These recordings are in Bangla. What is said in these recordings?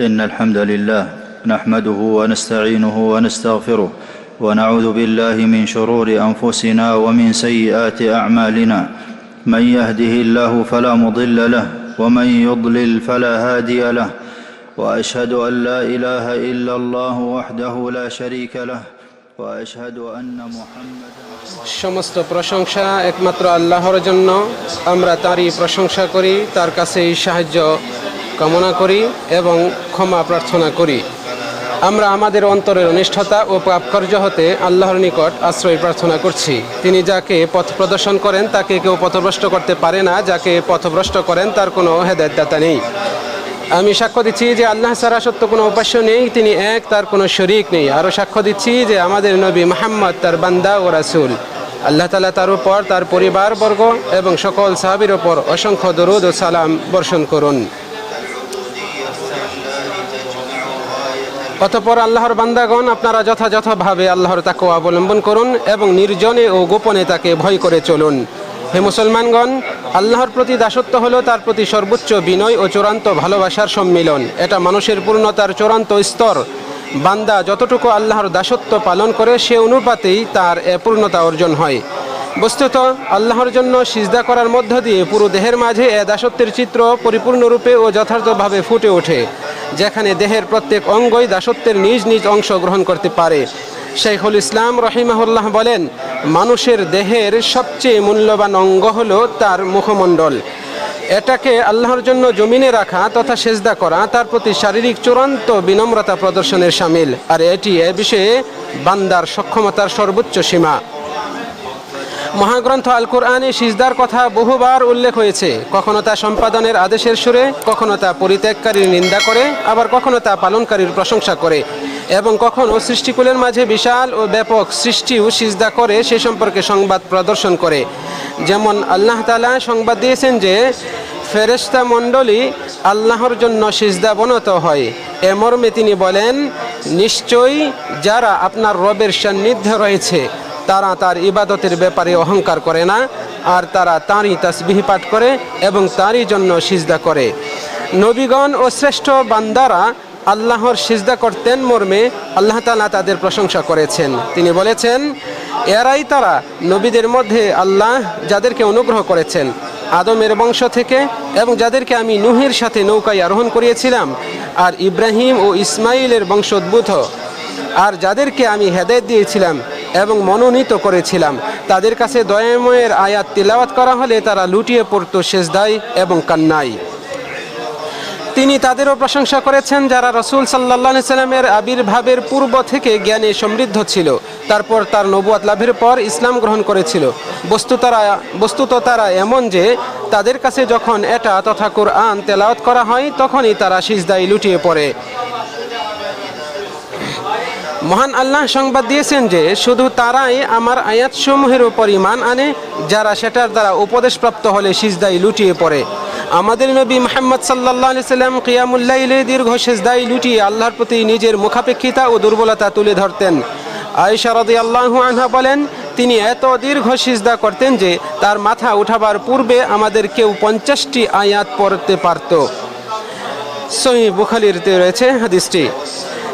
ان الحمد لله نحمده ونستعينه ونستغفره ونعوذ بالله من شرور انفسنا ومن سيئات اعمالنا من يهده الله فلا مضل له ومن يضلل فلا هادي له واشهد ان لا اله الا الله وحده لا شريك له واشهد ان محمدا সমস্ত প্রশংসা একমাত্র আল্লাহর জন্য আমরা তারই প্রশংসা করি তার কাছেই সাহায্য কামনা করি এবং ক্ষমা প্রার্থনা করি। আমরা আমাদের অন্তরের অনিষ্ঠতা ও পাপকার্য হতে আল্লাহর নিকট আশ্রয় প্রার্থনা করছি। তিনি যাকে পথ প্রদর্শন করেন, তাকে কেউ পথভ্রষ্ট করতে পারে না। যাকে পথভ্রষ্ট করেন, তার কোনো হেদায়তদাতা নেই। আমি সাক্ষ্য দিচ্ছি যে আল্লাহ ছাড়া সত্য কোনো উপাস্য নেই। তিনি এক, তার কোনো শরিক নেই। আরও সাক্ষ্য দিচ্ছি যে আমাদের নবী মোহাম্মদ, তার বান্দা ও রাসুল। আল্লাহ তালা তার উপর, তার পরিবারবর্গ এবং সকল সাহাবির ওপর অসংখ্য দরুদ ও সালাম বর্ষণ করুন। অতপর আল্লাহর বান্দাগণ আপনারা যথাযথভাবে আল্লাহর তাকে অবলম্বন করুন এবং নির্জনে ও গোপনে তাকে ভয় করে চলুন। হে মুসলমানগণ, আল্লাহর প্রতি দাসত্ব হলো তার প্রতি সর্বোচ্চ বিনয় ও চূড়ান্ত ভালোবাসার সম্মিলন। এটা মানুষের পূর্ণতার চূড়ান্ত স্তর। বান্দা যতটুকু আল্লাহর দাসত্ব পালন করে, সে অনুপাতেই তার পূর্ণতা অর্জন হয়। বস্তুত, আল্লাহর জন্য সিজদা করার মধ্য দিয়ে পুরো দেহের মাঝে এ দাসত্বের চিত্র পরিপূর্ণরূপে ও যথার্থভাবে ফুটে ওঠে। যেখানে দেহের প্রত্যেক অঙ্গই দাসত্বের নিজ নিজ অংশ গ্রহণ করতে পারে। শেখুল ইসলাম রহিমাহুল্লাহ বলেন, মানুষের দেহের সবচেয়ে মূল্যবান অঙ্গ হলো তার মুখমণ্ডল। এটাকে আল্লাহর জন্য জমিনে রাখা তথা সেজদা করা, তার প্রতি শারীরিক চূড়ান্ত বিনম্রতা প্রদর্শনের সামিল। আর এটি এ বিষয়ে বান্দার সক্ষমতার সর্বোচ্চ সীমা। মহাগ্রন্থ আল কোরআনে সিজদার কথা বহুবার উল্লেখ হয়েছে। কখনো তা সম্পাদনের আদেশের সুরে, কখনো তা পরিত্যাগকারীর নিন্দা করে, আবার কখনো তা পালনকারীর প্রশংসা করে। এবং কখনো সৃষ্টিকুলের মাঝে বিশাল ও ব্যাপক সৃষ্টিও সিজদা করে, সে সম্পর্কে সংবাদ প্রদর্শন করে। যেমন আল্লাহ তালা সংবাদ দিয়েছেন যে, ফেরেশতা মণ্ডলী আল্লাহর জন্য সিজদা বনত হয়। এ মর্মে তিনি বলেন, নিশ্চয়ই যারা আপনার রবের সান্নিধ্যে রয়েছে তারা তার ইবাদতের ব্যাপারে অহংকার করে না, আর তারা তাঁরই তাসবিহি পাঠ করে এবং তারই জন্য সিজদা করে। নবীগণ ও শ্রেষ্ঠ বান্দারা আল্লাহর সিজদা করতেন মর্মে আল্লাহ তালা তাদের প্রশংসা করেছেন। তিনি বলেছেন, এরাই তারা নবীদের মধ্যে আল্লাহ যাদেরকে অনুগ্রহ করেছেন, আদমের বংশ থেকে এবং যাদেরকে আমি নুহের সাথে নৌকায় আরোহণ করিয়েছিলাম, আর ইব্রাহিম ও ইসমাইলের বংশোদ্ভূত। আর যাদেরকে আমি হেদায়ত দিয়েছিলাম এবং মনোনীত করেছিলাম। তাদের কাছে দয়াময়ের আয়াত তিলাওয়াত করা হলে তারা লুটিয়ে পড়তো সেজদায় এবং কান্নাই তিনি তাদেরও প্রশংসা করেছেন যারা রসুল সাল্লাহ সাল্লামের আবির্ভাবের পূর্ব থেকে জ্ঞানে সমৃদ্ধ ছিল, তারপর তার নবুয়াত লাভের পর ইসলাম গ্রহণ করেছিল। বস্তু তারা, বস্তুত তারা এমন যে, তাদের কাছে যখন এটা তথা কোরআন তেলাওয়াত করা হয়, তখনই তারা সিজদায় লুটিয়ে পড়ে। মহান আল্লাহ সংবাদ দিয়েছেন যে শুধু তারাই আমার আয়াতসমূহের উপর ইমান আনে, যারা সেটার দ্বারা উপদেশপ্রাপ্ত হলে সিজদাই লুটিয়ে পড়ে। আমাদের নবী মোহাম্মদ সাল্লাহ সাল্লাম কিয়ামুল্লাইলে দীর্ঘ সেজদাই লুটিয়ে আল্লাহর প্রতি নিজের মুখাপেক্ষিতা ও দুর্বলতা তুলে ধরতেন। আয়েশা রদি আল্লাহ আনহা বলেন, তিনি এত দীর্ঘ সিজদা করতেন যে তার মাথা উঠাবার পূর্বে আমাদের কেউ পঞ্চাশটি আয়াত পড়তে পারত। সহি বুখালিরতে রয়েছে হাদিসটি।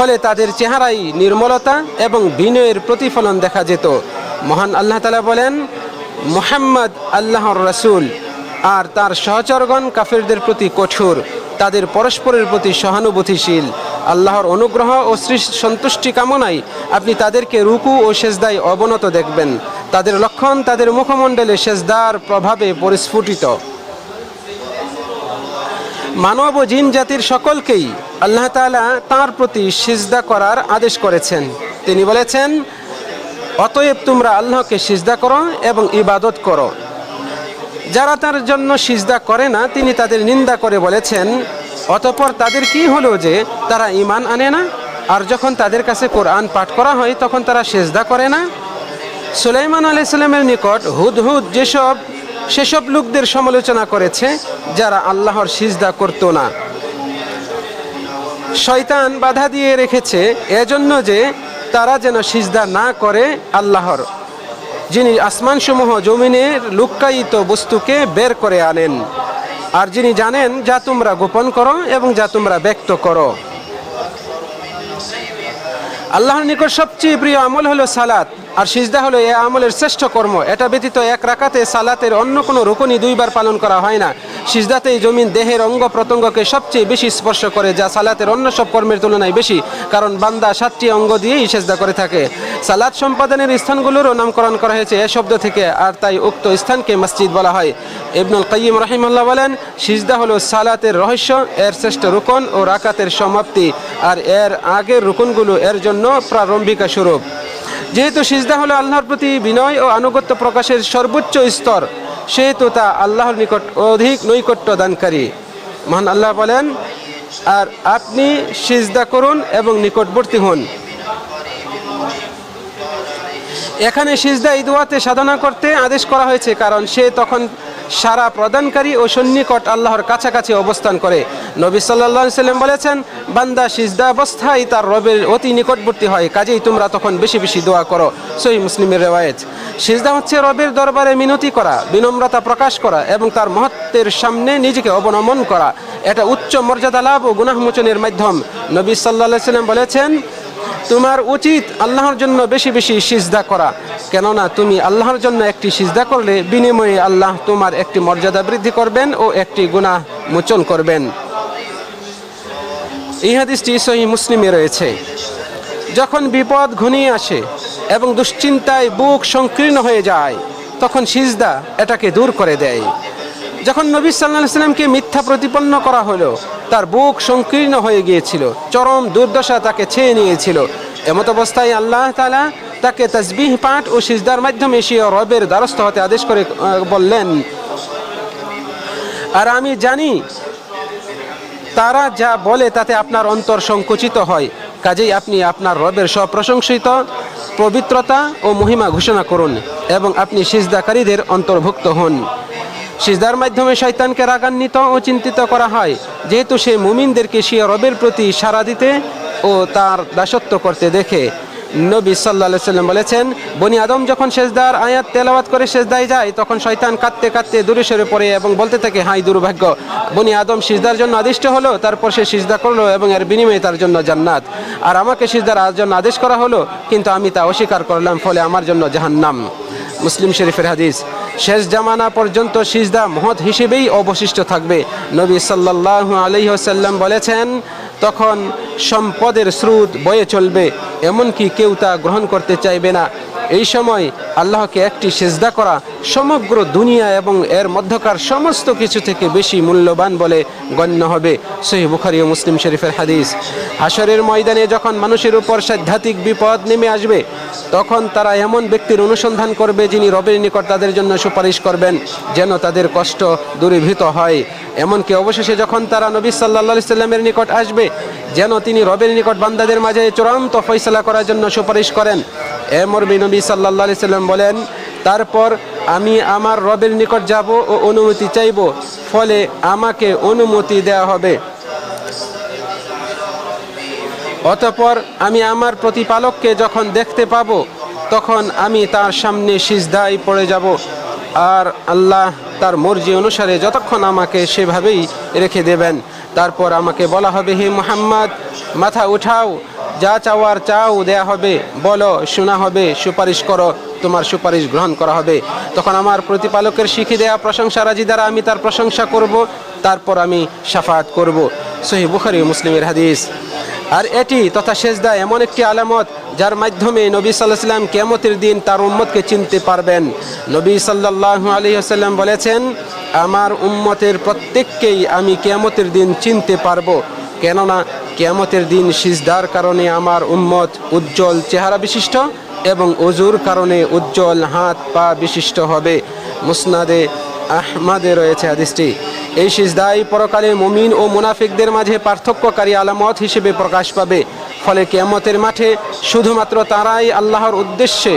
ফলে তাদের চেহারায় নির্মলতা এবং বিনয়ের প্রতিফলন দেখা যেত। মহান আল্লাহ তালা বলেন, মোহাম্মদ আল্লাহর রসুল আর তার সহচরগণ কাফেরদের প্রতি কঠোর, তাদের পরস্পরের প্রতি সহানুভূতিশীল। আল্লাহর অনুগ্রহ ও সন্তুষ্টি কামনায় আপনি তাদেরকে রুকু ও সেজদায় অবনত দেখবেন। তাদের লক্ষণ তাদের মুখমণ্ডলে সেজদার প্রভাবে পরিস্ফুটিত। মানব ও জিন জাতির সকলকেই আল্লাহ তালা তাঁর প্রতি সিজদা করার আদেশ করেছেন। তিনি বলেছেন, অতএব তোমরা আল্লাহকে সিজদা করো এবং ইবাদত করো। যারা তার জন্য সিজদা করে না, তিনি তাদের নিন্দা করে বলেছেন, অতপর তাদের কি হলো যে তারা ইমান আনে না? আর যখন তাদের কাছে কোরআন পাঠ করা হয়, তখন তারা সেজদা করে না? সুলাইমান আলাইসাল্লামের নিকট হুদ হুদ যেসব, সেসব লোকদের সমালোচনা করেছে, যারা আল্লাহর সিজদা করতো না। শয়তান বাধা দিয়ে রেখেছে এজন্য যে তারা যেন সিজদা না করে আল্লাহর। যিনি আসমানসমূহ জমিনের লুক্কায়িত বস্তুকে বের করে আনেন। আর যিনি জানেন, যা তোমরা গোপন করো এবং যা তোমরা ব্যক্ত করো। আল্লাহর নিকট সবচেয়ে প্রিয় আমল হলো সালাত। আর সিজদা হলো এ আমলের শ্রেষ্ঠ কর্ম। এটা ব্যতীত এক রাকাতে সালাতের অন্য কোনো রুকনি দুইবার পালন করা হয় না। সিজদাতেই জমিন দেহের অঙ্গ প্রত্যঙ্গকে সবচেয়ে বেশি স্পর্শ করে, যা সালাতের অন্য সব কর্মের তুলনায় বেশি, কারণ বান্দা সাতটি অঙ্গ দিয়েই সেজদা করে থাকে। সালাত সম্পাদনের স্থানগুলোরও নামকরণ করা হয়েছে এ শব্দ থেকে, আর তাই উক্ত স্থানকে মসজিদ বলা হয়। ইবনুল কাইয়িম রহিমাল্লাহ বলেন, সিজদা হলো সালাতের রহস্য, এর শ্রেষ্ঠ রুকন ও রাকাতের সমাপ্তি, আর এর আগের রুকনগুলো এর জন্য প্রারম্ভিকা স্বরূপ। যেহেতু সিজদা হলো আল্লাহর প্রতি বিনয় ও আনুগত্য প্রকাশের সর্বোচ্চ স্তর, সেহেতু তা আল্লাহর নিকট অধিক নৈকট্য দানকারী। মহান আল্লাহ বলেন, আর আপনি সিজদা করুন এবং নিকটবর্তী হন। এখানে সিজদা ইদুয়াতে সাধনা করতে আদেশ করা হয়েছে, কারণ সে তখন সারা প্রদানকারী ও সন্নিকট আল্লাহর কাছাকাছি অবস্থান করে। নবী সাল্লাহ সাল্লাম বলেছেন, বান্দা সিজদা অবস্থায় তার রবের অতি নিকটবর্তী হয়, কাজেই তোমরা তখন বেশি বেশি দোয়া করো, সহি মুসলিমের রেওয়ায়েত। সিজদা হচ্ছে রবের দরবারে মিনতি করা, বিনম্রতা প্রকাশ করা এবং তার মহত্বের সামনে নিজেকে অবনমন করা। এটা উচ্চ মর্যাদা লাভ ও গুনাহমোচনের মাধ্যম। নবী সাল্লাহ সাল্লাম বলেছেন তোমার উচিত আল্লাহর জন্য বেশি বেশি সিজদা করা। কেননা তুমি আল্লাহর জন্য একটি সিজদা করলে বিনিময়ে আল্লাহ তোমার একটি মর্যাদা বৃদ্ধি করবেন ও একটি গুনাহ মোচন করবেন। এই হাদিসটি সহি মুসলিমে রয়েছে। যখন বিপদ ঘনিয়ে আসে এবং দুশ্চিন্তায় বুক সংকীর্ণ হয়ে যায়, তখন সিজদা এটাকে দূর করে দেয়। যখন নবী সাল্লাহ সাল্লামকে মিথ্যা প্রতিপন্ন করা হলো, তার বুক সংকীর্ণ হয়ে গিয়েছিল, চরম দুর্দশা তাকে ছেয়ে নিয়েছিল। এমত অবস্থায় আল্লাহ তালা তাকে তসবিহ পাঠ ও সিজদার মাধ্যমে সে রবের দ্বারস্থ হতে আদেশ করে বললেন, আর আমি জানি, তারা যা বলে তাতে আপনার অন্তর সংকুচিত হয়। কাজেই আপনি আপনার রবের সপ্রশংসিত পবিত্রতা ও মহিমা ঘোষণা করুন এবং আপনি সিজদাকারীদের অন্তর্ভুক্ত হন। সিজদার মাধ্যমে শয়তানকে রাগান্বিত ও চিন্তিত করা হয়। যেহেতু সে মুমিনদেরকে সে রবের প্রতি সাড়া দিতে ও তার দাসত্ব করতে দেখে। নবী সাল্লাহ সাল্লাম বলেছেন, বনি আদম যখন সেজদার আয়াত তেলাওয়াত করে সেজদায় যায়, তখন শয়তান কাঁদতে কাঁদতে দূরে সরে পড়ে এবং বলতে থাকে, হাই দুর্ভাগ্য, বনি আদম সিজদার জন্য আদিষ্ট হলো, তারপর সে সিজদা করল এবং এর বিনিময়ে তার জন্য জান্নাত। আর আমাকে সিজদার জন্য আদেশ করা হলো, কিন্তু আমি তা অস্বীকার করলাম, ফলে আমার জন্য জাহান্নাম। মুসলিম শরীফের হাদিস। শেষ জামানা পর্যন্ত সিজদা মহৎ হিসেবেই অবশিষ্ট থাকবে। নবী সাল্লাহ আলহিহসাল্লাম বলেছেন, তখন সম্পদের স্রোত বয়ে চলবে, এমনকি কেউ তা গ্রহণ করতে চাইবে না। এই সময় আল্লাহকে একটি সেজদা করা সমগ্র দুনিয়া এবং এর মধ্যকার সমস্ত কিছু থেকে বেশি মূল্যবান বলে গণ্য হবে। সহি বুখারি ও মুসলিম শরীফের হাদিস। হাসরের ময়দানে যখন মানুষের উপর সাধ্যাত্মিক বিপদ নেমে আসবে, তখন তারা এমন ব্যক্তির অনুসন্ধান করবে যিনি রবের নিকট তাদের জন্য সুপারিশ করবেন, যেন তাদের কষ্ট দূরীভূত হয়। এমনকি অবশেষে যখন তারা নবী সাল্লা সাল্লামের নিকট আসবে, যেন তিনি রবের নিকট বান্দাদের মাঝে চূড়ান্ত ফয়সলা করার জন্য সুপারিশ করেন। এ মর্মী নবী সাল্লা সাল্লাম বলেন, তারপর আমি আমার রবের নিকট যাব ও অনুমতি চাইব, ফলে আমাকে অনুমতি দেওয়া হবে। অতপর আমি আমার প্রতিপালককে যখন দেখতে পাবো, তখন আমি তার সামনে সিজদায় পড়ে যাব, আর আল্লাহ তার মর্জি অনুসারে যতক্ষণ আমাকে সেভাবেই রেখে দেবেন। তারপর আমাকে বলা হবে, হে মোহাম্মদ, মাথা উঠাও যা চাওয়ার চাও দেয়া হবে। বলো, শোনা হবে, সুপারিশ করো, তোমার সুপারিশ গ্রহণ করা হবে। তখন আমার প্রতিপালকের শিখে দেয়া প্রশংসা রাজি দ্বারা আমি তার প্রশংসা করব, তারপর আমি সাফাত করব। সহি বুখারি মুসলিমের হাদিস। আর এটি তথা সেজদা এমন একটি আলামত, যার মাধ্যমে নবী সাল্লাহ সাল্লাম কেমতের দিন তার উম্মতকে চিনতে পারবেন। নবী সাল্লাহ আলী আসাল্লাম বলেছেন, আমার উম্মতের প্রত্যেককেই আমি কেমতের দিন চিনতে পারব। কেননা কেমতের দিন সিজদার কারণে আমার উম্মত উজ্জ্বল চেহারা বিশিষ্ট এবং অজুর কারণে উজ্জ্বল হাত পা বিশিষ্ট হবে। মুসনাদে আহমাদে রয়েছে হাদিসটি। এই সিজদাই পরকালে মুমিন ও মুনাফিকদের মাঝে পার্থক্যকারী আলামত হিসেবে প্রকাশ পাবে। ফলে কেয়ামতের মাঠে শুধুমাত্র তারাই আল্লাহর উদ্দেশ্যে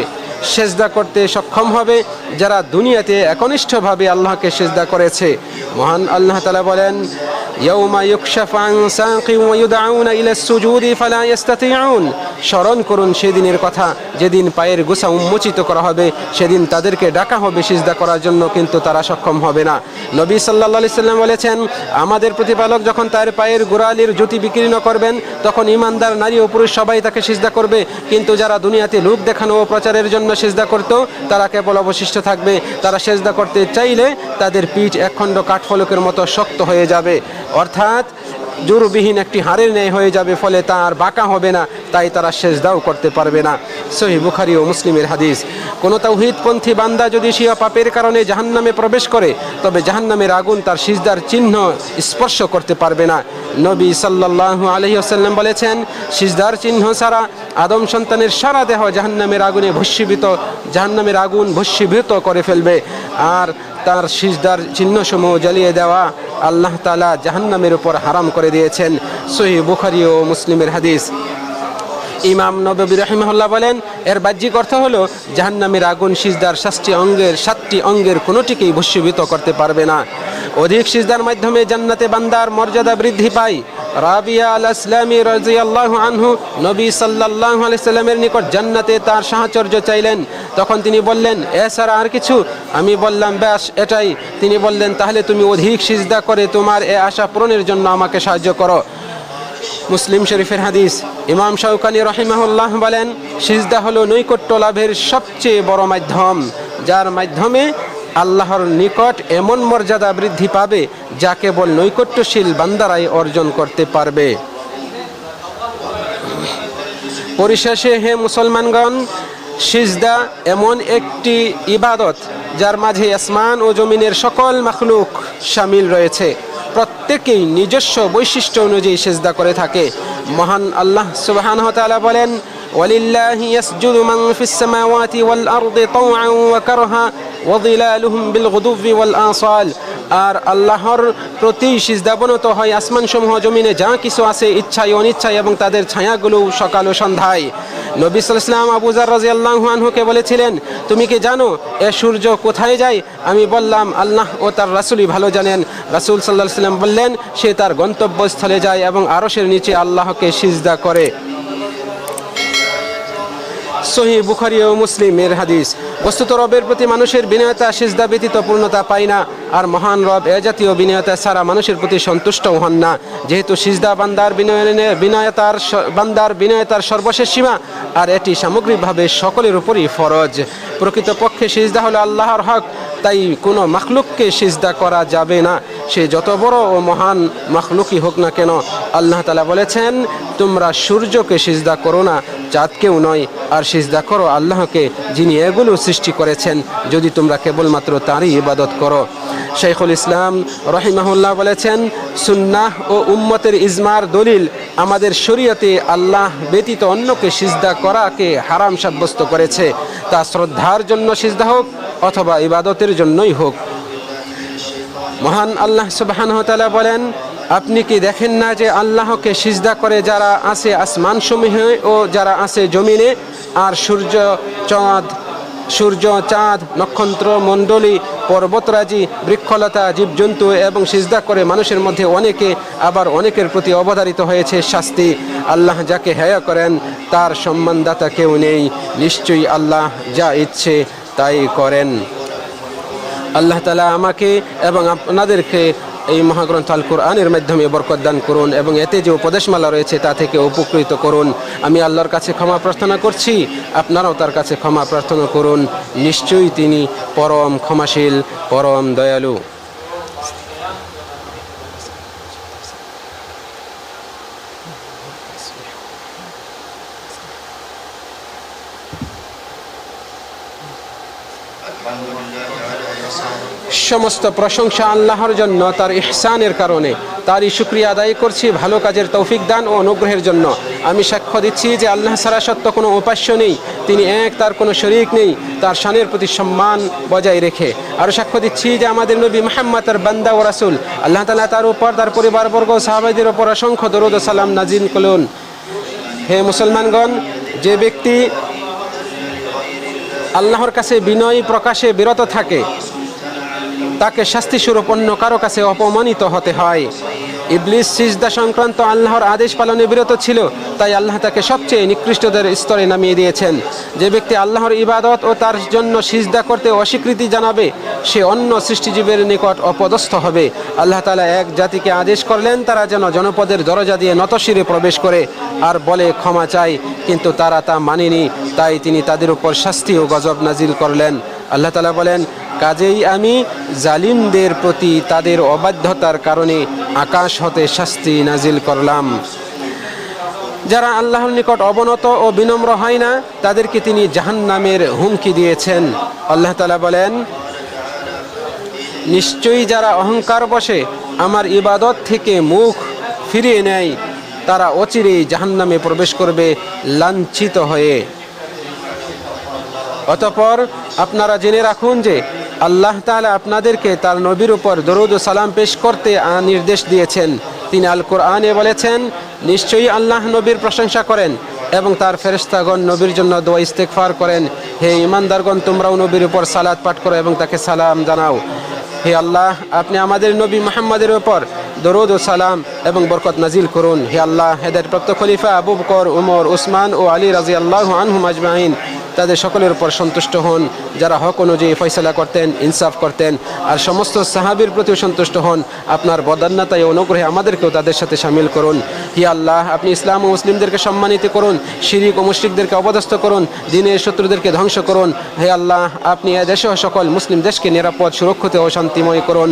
সেজদা করতে সক্ষম হবে, যারা দুনিয়াতে একনিষ্ঠভাবে আল্লাহকে সেজদা করেছে। মহান আল্লাহ তালা বলেন স্মরণ করুন সেদিনের কথা, যেদিন পায়ের গোসা উন্মোচিত করা হবে, সেদিন তাদেরকে ডাকা হবে সিজদা করার জন্য, কিন্তু তারা সক্ষম হবে না। নবী সাল্লা সাল্লাম বলেছেন, আমাদের প্রতিপালক যখন তার পায়ের গোড়ালির জুতি বিকীর্ণ করবেন, তখন ইমানদার নারী ও পুরুষ সবাই তাকে সিজদা করবে। কিন্তু যারা দুনিয়াতে লুক দেখানো ও প্রচারের জন্য সিজদা করত, তারা কেবল অবশিষ্ট থাকবে। তারা সেজদা করতে চাইলে তাদের পিঠ একখণ্ড কাঠফলকের মতো শক্ত হয়ে যাবে। অর্থাৎ জোরবিহীন একটি হাড়ের ন্যায় হয়ে যাবে, ফলে তা আর বাঁকা হবে না, তাই তারা সেজদাও করতে পারবে না। সহি বুখারি ও মুসলিমের হাদিস। কোনো তাওহিদপন্থী বান্দা যদি সিয়া পাপের কারণে জাহান্নামে প্রবেশ করে, তবে জাহান্নামের আগুন তার সিজদার চিহ্ন স্পর্শ করতে পারবে না। নবী সাল্লাল্লাহু আলহি আসাল্লাম বলেছেন, সিজদার চিহ্ন ছাড়া আদম সন্তানের সারা দেহ জাহান্নামের আগুনে ভস্মীভূত জাহান্নামের আগুন ভস্মীভূত করে ফেলবে। আর তার সিজদার চিহ্নসমূহ জ্বালিয়ে দেওয়া আল্লাহ তালা জাহান্নামের উপর হারাম করে দিয়েছেন। সহি বুখারি ও মুসলিমের হাদিস। ইমাম নবী রহিমহল্লা বলেন, এর বাহ্যিক অর্থ হলো, জাহান্নামের আগুন সিজদার সাতটি অঙ্গের সাতটি অঙ্গের কোনোটিকেই ভস্মীভূত করতে পারবে না। অধিক সিজদার মাধ্যমে জান্নাতে বান্দার মর্যাদা বৃদ্ধি পায়। রাবিয়া আল ইসলামী রাজিয়াল্লাহ আনহু, নবী সাল্লাল্লাহু আলাইহি সাল্লামের নিকট জান্নাতে তার সাহচর্য চাইলেন। তখন তিনি বললেন এছাড়া আর কিছু? আমি বললাম, ব্যাস, এটাই। তিনি বললেন, তাহলে তুমি অধিক সিজদা করে তোমার এ আশা পূরণের জন্য আমাকে সাহায্য করো। মুসলিম শরীফের হাদিস। ইমাম শাউকানি রহিমাহুল্লাহ বলেন, সিজদা হলো নৈকট্য লাভের সবচেয়ে বড় মাধ্যম, যার মাধ্যমে আল্লাহর নিকট এমন মর্যাদা বৃদ্ধি পাবে, যা কেবল নৈকট্যশীল বান্দারাই অর্জন করতে পারবে। পরিশেষে, হে মুসলমানগণ, সিজদা এমন একটি ইবাদত, যার মাঝে আসমান ও জমিনের সকল মাখলুক সামিল রয়েছে। প্রত্যেকেই নিজস্ব বৈশিষ্ট্য অনুযায়ী সেজদা করে থাকে মহান আল্লাহ সুবহান বলেন ولله يسجد من في السماوات والأرض طوعا وكرها وظلالهم بالغدو والآصال আর আল্লাহর প্রতি সিজদাবনত হয় আসমান সমূহ জমিনে যা কিছু আছে ইচ্ছায় অনিচ্ছায় এবং তাদের ছায়াগুলো সকাল ও সন্ধ্যায় নবী সাল্লাম আবুজার রাজি আল্লাহু আনহুকে বলেছিলেন, তুমি কি জানো, এ সূর্য কোথায় যায়? আমি বললাম, আল্লাহ ও তার রাসুলই ভালো জানেন। রাসুল সাল্লাহ সাল্লাম বললেন, সে তার গন্তব্যস্থলে যায় এবং আরশের নিচে আল্লাহকে সিজদা করে। সহি বুখারি ও মুসলিমের হাদিস। বস্তুত রবের প্রতি মানুষের বিনয়তা, সিজদা ব্যতীত পূর্ণতা পায় না। আর মহান রব এ জাতীয় বিনয়তা ছাড়া মানুষের প্রতি সন্তুষ্ট হন না। যেহেতু সিজদা বান্দার বিনয়নে বিনয়তার বান্দার বিনয়তার সর্বশেষ সীমা, আর এটি সামগ্রিকভাবে সকলের উপরই ফরজ। প্রকৃতপক্ষে সিজদা হলো আল্লাহর হক, তাই কোনো মাখলুককে সিজদা করা যাবে না। সে যত বড় ও মহান মাখলুকই হোক না কেন, আল্লাহ তালা বলেছেন, তোমরা সূর্যকে সিজদা করো না, চাঁদকেও নয়। আর সিজদা করো আল্লাহকে, যিনি এগুলো সৃষ্টি করেছেন। যদি তোমরা কেবলমাত্র তারই ইবাদত করো। শেখুল ইসলাম রহিমাহুল্লাহ বলেছেন, সুন্নাহ ও উম্মতের ইজমার দলিল আমাদের শরীয়তে আল্লাহ ব্যতীত অন্যকে সিজদা করাকে হারাম সাব্যস্ত করেছে। তা শ্রদ্ধার জন্য সিজদা হোক অথবা ইবাদতের জন্যই হোক। মহান আল্লাহ সুবাহান বলেন, আপনি কি দেখেন না যে আল্লাহকে সিজদা করে যারা আছে আসমান সমূহে ও যারা আছে জমিনে, আর সূর্য, চাঁদ সূর্য, চাঁদ, নক্ষত্র, মণ্ডলী, পর্বতরাজি, বৃক্ষলতা, জীবজন্তু এবং সিজদা করে মানুষের মধ্যে অনেকে আবার অনেকের প্রতি অবধারিত হয়েছে শাস্তি। আল্লাহ যাকে হেয় করেন, তার সম্মানদাতা কেউ নেই। নিশ্চয়ই আল্লাহ যা ইচ্ছে তাই করেন। আল্লাহ তালা আমাকে এবং আপনাদেরকে এই মহাগ্রন্থ আল কোরআনের মাধ্যমে বরকত দান করুন এবং এতে যে উপদেশমালা রয়েছে তা থেকে উপকৃত করুন। আমি আল্লাহর কাছে ক্ষমা প্রার্থনা করছি, আপনারাও তার কাছে ক্ষমা প্রার্থনা করুন। নিশ্চয়ই তিনি পরম ক্ষমাশীল, পরম দয়ালু। সমস্ত প্রশংসা আল্লাহর জন্য, তার ইহসানের কারণে। তারই শুক্রিয়া আদায় করছি, ভালো কাজের তৌফিক দান ও অনুগ্রহের জন্য। আমি সাক্ষ্য দিচ্ছি যে আল্লাহ সারা সত্য কোনো উপাস্য নেই। তিনি এক, তার কোনো শরিক নেই। তার শানের প্রতি সম্মান বজায় রেখে। আরও সাক্ষ্য দিচ্ছি যে আমাদের নবী মাহমদ তার বান্দা ও রাসুল, আল্লাহ তালা তার উপর, তার পরিবারবর্গ সাহাবাদের ওপর অসংখ্য দরুদ সালাম নাজিন করুন হে মুসলমানগণ, যে ব্যক্তি আল্লাহর কাছে বিনয় প্রকাশে বিরত থাকে। তাকে শাস্তিস্বরূপ অন্য কারও কাছে অপমানিত হতে হয়। ইবলিস সিজদা সংক্রান্ত আল্লাহর আদেশ পালনে বিরত ছিল, তাই আল্লাহ তাকে সবচেয়ে নিকৃষ্টদের স্তরে নামিয়ে দিয়েছেন। যে ব্যক্তি আল্লাহর ইবাদত ও তার জন্য সিজদা করতে অস্বীকৃতি জানাবে, সে অন্য সৃষ্টিজীবের নিকট অপদস্থ হবে। আল্লাহ তালা এক জাতিকে আদেশ করলেন, তারা যেন জনপদের দরজা দিয়ে নতশিরে প্রবেশ করে আর বলে ক্ষমা চাই, কিন্তু তারা তা মানেনি, তাই তিনি তাদের উপর শাস্তি ও গজব নাজিল করলেন। আল্লাহ তালা বলেন কাজেই আমি জালিমদের প্রতি তাদের অবাধ্যতার কারণে আকাশ হতে শাস্তি নাজিল করলাম। যারা আল্লাহর নিকট অবনত ও বিনম্র হয় না, তাদেরকে তিনি জাহান্নামের হুমকি দিয়েছেন। আল্লাহ তালা বলেন, নিশ্চয়ই যারা অহংকার বসে আমার ইবাদত থেকে মুখ ফিরিয়ে নেয়, তারা অচিরেই জাহান্নামে প্রবেশ করবে লাঞ্ছিত হয়ে। অতপর আপনারা জেনে রাখুন যে আল্লাহ তাআলা আপনাদেরকে তার নবীর উপর দরুদ ও সালাম পেশ করতে নির্দেশ দিয়েছেন। তিনি আল কোরআনে বলেছেন, নিশ্চয়ই আল্লাহ নবীর প্রশংসা করেন এবং তার ফেরেশতাগণ নবীর জন্য দোয়া ইস্তেগফার করেন। হে ইমানদারগণ তোমরাও নবীর উপর সালাত পাঠ করো এবং তাকে সালাম জানাও। হে আল্লাহ, আপনি আমাদের নবী মোহাম্মদের উপর দরুদ ও সালাম এবং বরকত নাজিল করুন। হে আল্লাহ হেদায়ত প্রাপ্ত খলিফা আবু বকর, উমর, উসমান ও আলী রাজি আল্লাহ আনহুম আজমাইন। তাদের সকলের উপর সন্তুষ্ট হন, যারা হক অনুযায়ী ফয়সলা করতেন, ইনসাফ করতেন, আর সমস্ত সাহাবির প্রতিও সন্তুষ্ট হন। আপনার বদান্যতায় অনুগ্রহে আমাদেরকেও তাদের সাথে সামিল করুন। হি আল্লাহ, আপনি ইসলাম ও মুসলিমদেরকে সম্মানিত করুন, শিরিক ও মুশরিকদেরকে অবদস্থ করুন, দিনের শত্রুদেরকে ধ্বংস করুন। হে আল্লাহ, আপনি এ দেশ সকল মুসলিম দেশকে নিরাপদ, সুরক্ষিত ও শান্তিময় করুন।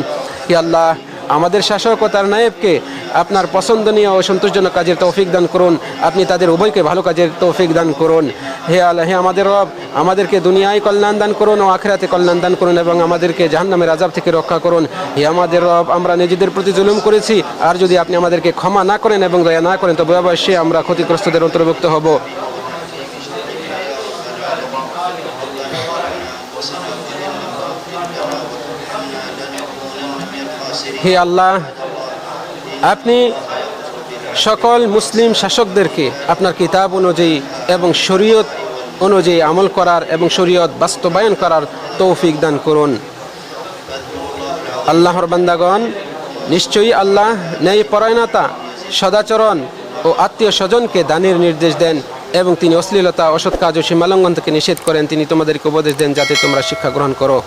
হি আল্লাহ আমাদের শাসক ও তার নায়েবকে আপনার পছন্দনীয় ও সন্তোষজনক কাজের তৌফিক দান করুন। আপনি তাদের উভয়কে ভালো কাজের তৌফিক দান করুন। হে আল্লাহ, হে আমাদের রব, আমাদেরকে দুনিয়ায় কল্যাণ দান করুন ও আখেরাতে কল্যাণ দান করুন এবং আমাদেরকে জাহান্নামের আজাব থেকে রক্ষা করুন। হে আমাদের রব, আমরা নিজেদের প্রতি জুলুম করেছি। আর যদি আপনি আমাদেরকে ক্ষমা না করেন এবং দয়া না করেন, তবে অবশ্যই আমরা ক্ষতিগ্রস্তদের অন্তর্ভুক্ত হব। হে আল্লাহ, আপনি সকল মুসলিম শাসকদেরকে আপনার কিতাব অনুযায়ী এবং শরীয়ত অনুযায়ী আমল করার এবং শরীয়ত বাস্তবায়ন করার তৌফিক দান করুন। আল্লাহর বান্দাগণ, নিশ্চয়ই আল্লাহ ন্যায় পরায়ণতা সদাচরণ ও আত্মীয় স্বজনকে দানের নির্দেশ দেন এবং তিনি অশ্লীলতা, অসৎ কাজ ও সীমালঙ্ঘন থেকে নিষেধ করেন। তিনি তোমাদেরকে উপদেশ দেন যাতে তোমরা শিক্ষা গ্রহণ করো।